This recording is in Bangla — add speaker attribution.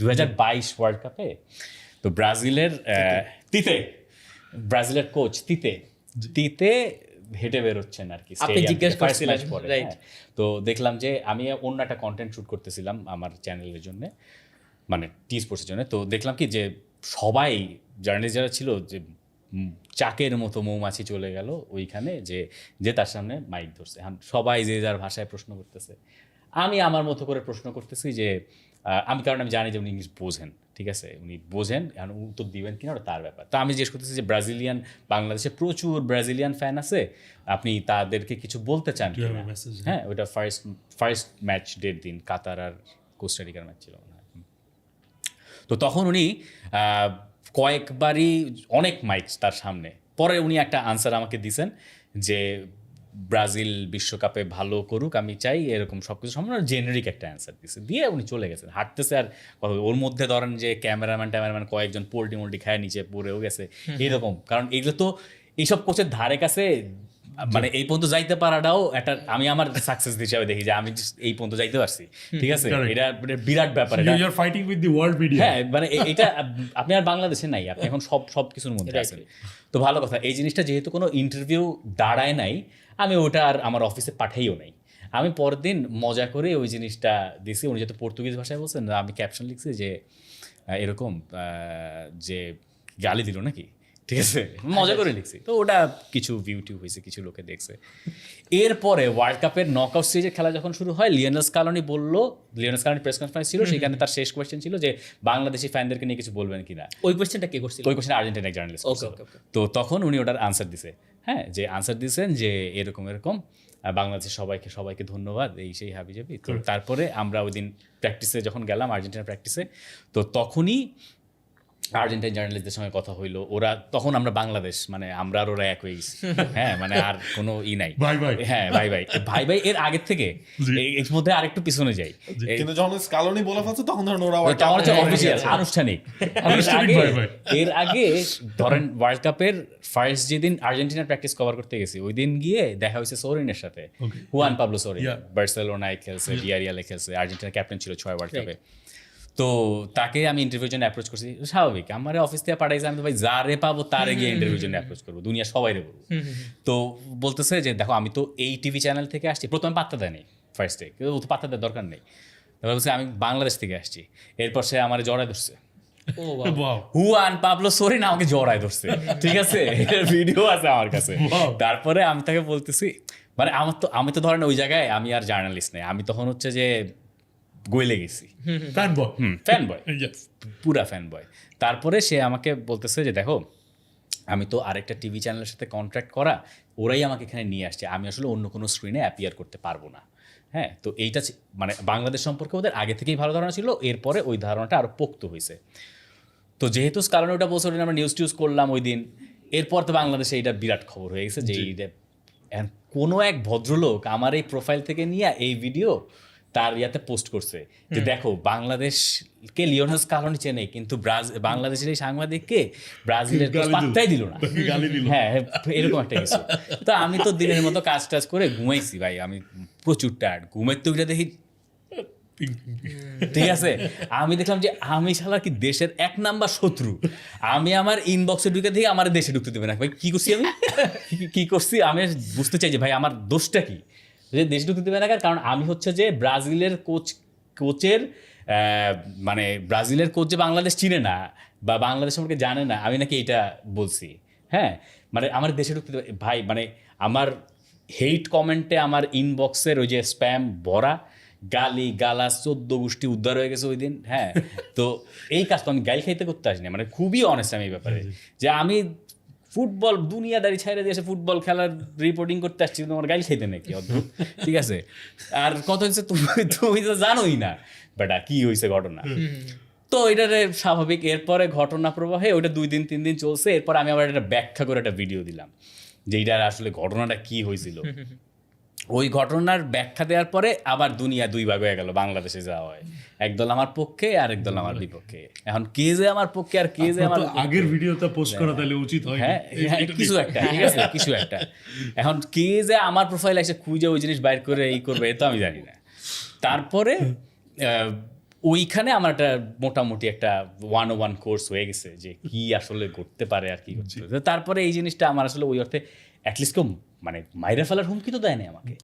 Speaker 1: দু ওয়ার্ল্ড কাপে তো ব্রাজিলের তিতে। ব্রাজিলের কোচ তিতে। তিতে হেঁটে বেরোচ্ছেন আর কি
Speaker 2: আপনি জিজ্ঞেস করছিলেন.
Speaker 1: হ্যাঁ। তো দেখলাম যে আমি অন্য একটা কন্টেন্ট শুট করতেছিলাম আমার চ্যানেলের জন্য মানে টি স্পোর্টসের জন্য। তো দেখলাম কি যে সবাই জার্নালিস্ট যারা ছিল যে চাকের মতো মৌমাছি চলে গেল ওইখানে যে যে তার সামনে মাইক ধরছে। সবাই যে যার ভাষায় প্রশ্ন করতেছে। আমি আমার মতো করে প্রশ্ন করতেছি যে আমি কারণ আমি জানি যে উনি ইংলিশ বোঝেন ঠিক আছে? উনি বোঝেন এখন উত্তর দিবেন কিনা ওটা তার ব্যাপার। তো আমি জিজ্ঞেস করতেছি যে ব্রাজিলিয়ান বাংলাদেশে প্রচুর ব্রাজিলিয়ান ফ্যান আছে? আপনি তাদেরকে কিছু বলতে চান? হ্যাঁ ওটা ফার্স্ট ফার্স্ট ম্যাচ ডের দিন কাতার আর কোস্টারিকার ম্যাচ ছিল তো তখন উনি আহ, কয়েকবারই অনেক মাইক তার সামনে পরে উনি একটা আনসার আমাকে দিছেন যে ব্রাজিল বিশ্বকাপে ভালো করুক আমি চাই এরকম সব কিছু সম্পূর্ণ জেনারিক একটা অ্যান্সার দিয়েছে। দিয়ে উনি চলে গেছেন। হাঁটতেছে আর ওর মধ্যে ধরেন যে ক্যামেরাম্যান ট্যামেরাম্যান কয়েকজন পোল্টি মোল্টি খায় নিচে পড়েও গেছে। এরকম। কারণ এগুলো তো এইসব কোচের ধারে কাছে মানে এই পর্যন্ত যাইতে পারাটাও একটা আমি আমার সাকসেস হিসাবে দেখি যে আমি এই পর্যন্ত যাইতে পারছি। ঠিক আছে? এটা এটা বিরাট ব্যাপার এটা
Speaker 3: You are fighting with the world media.
Speaker 1: হ্যাঁ মানে এটা আপনি আর বাংলাদেশে নাই আপনি এখন সব সব কিছুর মধ্যে আছেন। তো ভালো কথা এই জিনিসটা যেহেতু কোনো ইন্টারভিউ দাঁড়ায় নাই আমি ওটা আর আমার অফিসে পাঠাইও নাই। আমি পরের দিন মজা করে ওই জিনিসটা দিছি উনি যেহেতু পর্তুগিজ ভাষায় বলছেন আমি ক্যাপশন লিখছি যে এরকম আহ, যে গালি দিল নাকি? ঠিক আছে? মজা করে লিখছি। তো ওটা কিছু ভিউ টিউ হয়েছে কিছু লোকে দেখছে। এরপরে ওয়ার্ল্ড কাপের নক আউট সিরিজের খেলা যখন শুরু হয় লিওনাস কালনি বলল লিওনাস কালনি প্রেস কনফারেন্স ছিল সেখানে তার শেষ কোয়েশ্চেন ছিল যে বাংলাদেশি ফ্যানদেরকে নিয়ে কিছু বলবেন কিনা।
Speaker 2: ওই কোয়েশ্চেনটা কে করছিল?
Speaker 1: ওই কোশ্চেন আর্জেন্টিনা এক জার্নালিস্ট
Speaker 2: okay.
Speaker 1: তো তখন উনি ওটার আনসার দিছে। হ্যাঁ যে আনসার দিছেন যে এরকম এরকম বাংলাদেশের সবাইকে সবাইকে ধন্যবাদ এই সেই হাবি যাবি তো তারপরে আমরা ওই দিন প্র্যাকটিসে যখন গেলাম আর্জেন্টিনা প্র্যাকটিসে তো তখনই আর্জেন্টাইন জার্নালিস্টদের সঙ্গে কথা হইল ওরা তখন আমরা বাংলাদেশ মানে আমরা আর ওরা এক হয়ে গেছি। হ্যাঁ মানে আর কোনো ই নাই।
Speaker 3: ভাই ভাই।
Speaker 1: হ্যাঁ ভাই ভাই। ভাই ভাই এর আগের থেকে এর মধ্যে আরেকটু পিছনে যাই।
Speaker 4: কিন্তু যখন স্কালনি বলে ফেলছে তখন ধরেন ওরা
Speaker 1: ওটা আমার হচ্ছে অফিসিয়াল আনুষ্ঠানিক এর
Speaker 3: আনুষ্ঠানিক।
Speaker 1: আগে
Speaker 3: ভাই ভাই।
Speaker 1: এর আগে ধরেন ওয়ার্ল্ড কাপের ফার্স্ট যেদিন আর্জেন্টিনার প্র্যাকটিস কভার করতে গেছি ওই দিন গিয়ে দেখা হয়েছে সোরিনের সাথে. Juan Pablo Sorin. বার্সেলোনায় খেলছে বিয়ারিয়ালে খেলছে আর্জেন্টিনার ক্যাপ্টেন ছিল ছয় ওয়ার্ল্ড কাপে তো তাকে আমি ইন্টারভিউর জন্য অ্যাপ্রোচ করছি। স্বাভাবিক আমার অফিস থেকে পাঠাইছে আমি তো ভাই যারে পাবো তারে গিয়ে ইন্টারভিউর জন্য অ্যাপ্রোচ করব দুনিয়া সবাই রে বলব। তো বলতেছে যে দেখো আমি তো এই টিভি চ্যানেল থেকে আসছি প্রথমে পাত্তা দেয়নি ফার্স্ট ডে ও তো পাত্তা দেওয়ার দরকার নেই। তারপর বলছে আমি বাংলাদেশ থেকে আসছি। এরপর সে আমার জড়ায় ধরছে. হুয়ান পাবলো সোরিন আমাকে জড়ায় ধরছে। ঠিক আছে? ভিডিও আছে আমার কাছে। তারপরে আমি তাকে বলতেছি মানে আমার তো আমি তো ধরেন ওই জায়গায় আমি আর জার্নালিস্ট নেই। আমি তখন হচ্ছে যে গইলে গেছি।
Speaker 3: Fanboy.
Speaker 1: হুম ফ্যান বয় পুরা ফ্যান বয় তারপরে সে আমাকে বলতেছে যে দেখো আমি তো আরেকটা টিভি চ্যানেলের সাথে কন্ট্রাক্ট করা ওরাই আমাকে এখানে নিয়ে আসছে। আমি আসলে অন্য কোনো স্ক্রিনে অ্যাপিয়ার করতে পারব না। হ্যাঁ তো এইটা মানে বাংলাদেশ সম্পর্কে ওদের আগে থেকেই ভালো ধারণা ছিল এরপরে ওই ধারণাটা আরও পোক্ত হয়েছে তো যেহেতু কারণে ওটা বছর আমরা নিউজ টিউজ করলাম ওই দিন। এরপর তো বাংলাদেশে এইটা বিরাট খবর হয়ে গেছে যে এইটা কোনো এক ভদ্রলোক আমার এই প্রোফাইল থেকে নিয়ে এই ভিডিও তার ইয়াতে পোস্ট করছে যে দেখো বাংলাদেশকে লিওনাস কারণ চেনে কিন্তু বাংলাদেশের এই সাংবাদিককে ব্রাজিলের পাত্তাই দিল না। হ্যাঁ হ্যাঁ, এরকম একটা কিছু। তো আমি তো দিনের মতো কাজ টাজ করে ঘুমাইছি ভাই আমি প্রচুর টায়ার্ড ঘুমের তো দেখি ঠিক আছে? আমি দেখলাম যে আমি শালা কি দেশের এক নাম্বার শত্রু। আমি আমার ইনবক্সে ঢুকে দিয়ে আমার দেশে ঢুকতে দেবে না। ভাই কি করছি আমি? কি- কি করছি? আমি বুঝতে চাই যে ভাই আমার দোষটা কি? যে দেশে ঢুকতে দেবে না? কারণ আমি হচ্ছে যে ব্রাজিলের কোচ কোচের মানে ব্রাজিলের কোচ যে বাংলাদেশ চিনে না বা বাংলাদেশ সম্পর্কে জানে না আমি নাকি এটা বলছি। হ্যাঁ? মানে আমার দেশে ঢুকতে দেবে ভাই মানে আমার হেইট কমেন্টে আমার ইনবক্সের ওই যে স্প্যাম ভরা গালি গালাস চোদ্দ গোষ্ঠী উদ্ধার হয়ে গেছে ওই দিন। হ্যাঁ? তো এই কাজ তো আমি গাইল খাইতে করতে আসিনি। মানে খুবই অনেস্ট আমি এই ব্যাপারে। যে আমি ফুটবল দুনিয়াদারি ছাইড়ে দিয়ে এসে ফুটবল খেলার রিপোর্টিং করতে আসছি তোমার গাইল খাইতে নাকি অদ্ভুত। ঠিক আছে? আর কত হয়েছে তুমি তুমি তো জানোই না বেটা কি হয়েছে ঘটনা? তো এটারে স্বাভাবিক এরপরে ঘটনা প্রবাহে ওইটা দুই দিন তিন দিন চলছে এরপর আমি আবার একটা ব্যাখ্যা করে একটা ভিডিও দিলাম যে এইটার আসলে ঘটনাটা কি হয়েছিল ওই ঘটনার ব্যাখ্যা দেওয়ার পরে আবার দুনিয়া দুই ভাগ হয়ে গেল বাংলাদেশে যাওয়া হয়। একদল আমার পক্ষে আর একদল আমার বিপক্ষে। এখন কে যে আমার পক্ষে আর কে যে আমার
Speaker 3: আগের ভিডিওটা পোস্ট করা তাহলে উচিত হয়
Speaker 1: হ্যাঁ হ্যাঁ, কিছু একটা ঠিক আছে কিছু একটা। এখন কে যে আমার প্রোফাইল এসে খুঁজে ওই জিনিস বাইর করে এই করবে এ তো আমি জানি না। তারপরে আহ, ওইখানে আমার একটা মোটামুটি একটা ওয়ান ও ওয়ান কোর্স হয়ে গেছে যে কি আসলে করতে পারে আর কি করতে তারপরে এই জিনিসটা আমার আসলে ওই অর্থে অ্যাটলিস্ট কেউ মানে মাইরা ফেলার হুমকি তো দেয়নি আমাকে।